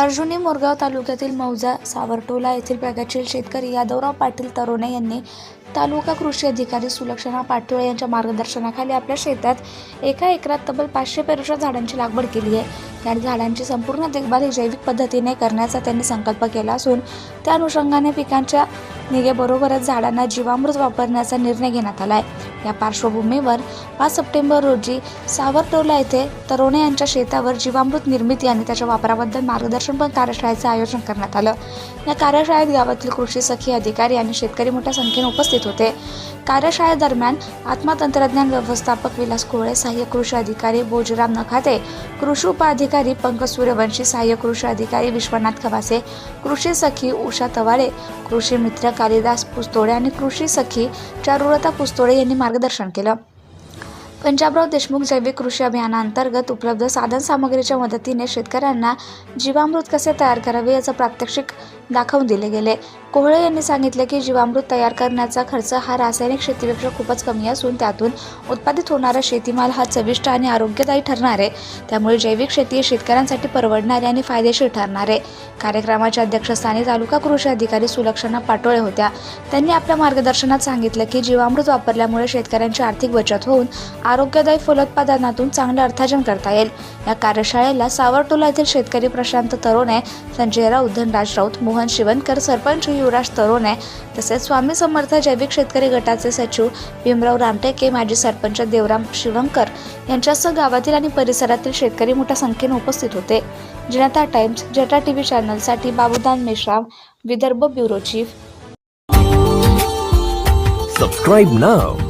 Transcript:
अर्जुनी मोरगाव तालुक्यातील मौजा सावरटोला येथील प्रगतशील शेतकरी यादवराव पाटील तरोणे यांनी तालुका कृषी अधिकारी सुलक्षणा पाटोळे यांच्या मार्गदर्शनाखाली आपल्या शेतात एका एकरात तब्बल पाचशे पेरूच्या झाडांची लागवड केली आहे. या झाडांची संपूर्ण देखभाल ही जैविक पद्धतीने करण्याचा त्यांनी संकल्प केला असून त्या अनुषंगाने पिकांच्या निगेबरोबरच झाडांना जीवामृत वापरण्याचा निर्णय घेण्यात आला आहे. या पार्श्वभूमीवर पाच सप्टेंबर रोजी सावरटोला येथे तरोणे यांच्या शेतावर जीवामृत निर्मिती आणि त्याच्या वापराबद्दल मार्गदर्शन पण कार्यशाळेचं आयोजन करण्यात आलं. या कार्यशाळेत गावातील कृषी सखी अधिकारी आणि शेतकरी मोठ्या संख्येने उपस्थित होते. कार्यशाळेदरम्यान आत्मा तंत्रज्ञान व्यवस्थापक विलास कोळे सहाय्यक कृषी अधिकारी बोजराम नखाते कृषी उपअधिकारी पंकज सूर्यवंशी सहाय्यक कृषी अधिकारी विश्वनाथ खवासे कृषी सखी उषा तवाळे कृषी मित्र कालिदास पुस्तोडे आणि कृषी सखी चारुलता पुस्तोडे यांनी मार्गदर्शन केलं. पंजाबराव देशमुख जैविक कृषी अभियानांतर्गत उपलब्ध साधन सामग्रीच्या मदतीने शेतकऱ्यांना जीवामृत कसे तयार करावे याचं प्रात्यक्षिक दाखवून दिले गेले. कोहळे यांनी सांगितले की जीवामृत तयार करण्याचा खर्च हा रासायनिक शेतीपेक्षा खूपच कमी असून त्यातून उत्पादित होणारा शेतीमाल हा चविष्ट आणि आरोग्यदायी ठरणार आहे. त्यामुळे जैविक शेती शेतकऱ्यांसाठी परवडणारे आणि फायदेशीर ठरणार आहे. कार्यक्रमाच्या अध्यक्षस्थानी तालुका कृषी अधिकारी सुलक्षणा पाटोळे होत्या. त्यांनी आपल्या मार्गदर्शनात सांगितलं की जीवामृत वापरल्यामुळे शेतकऱ्यांची आर्थिक बचत होऊन आरोग्यदायी फलोत्पादनातून चांगलं अर्थार्जन करता येईल. या कार्यशाळेला सावरटोला येथील शेतकरी प्रशांत तरोणे संजय राऊत धनराज राऊत मोहन शिवनकर सरपंच युवराज तरोणे तसेच स्वामी समर्थ जैविक शेतकरी गटाचे सचिव भीमराव रामटेके माजी सरपंच देवराम शिवंकर यांच्यासह गावातील आणि परिसरातील शेतकरी मोठ्या संख्येने उपस्थित होते. जनता टाइम्स जटा TV चॅनलसाठी Babudan Meshram Vidarbha bureau chief. Subscribe now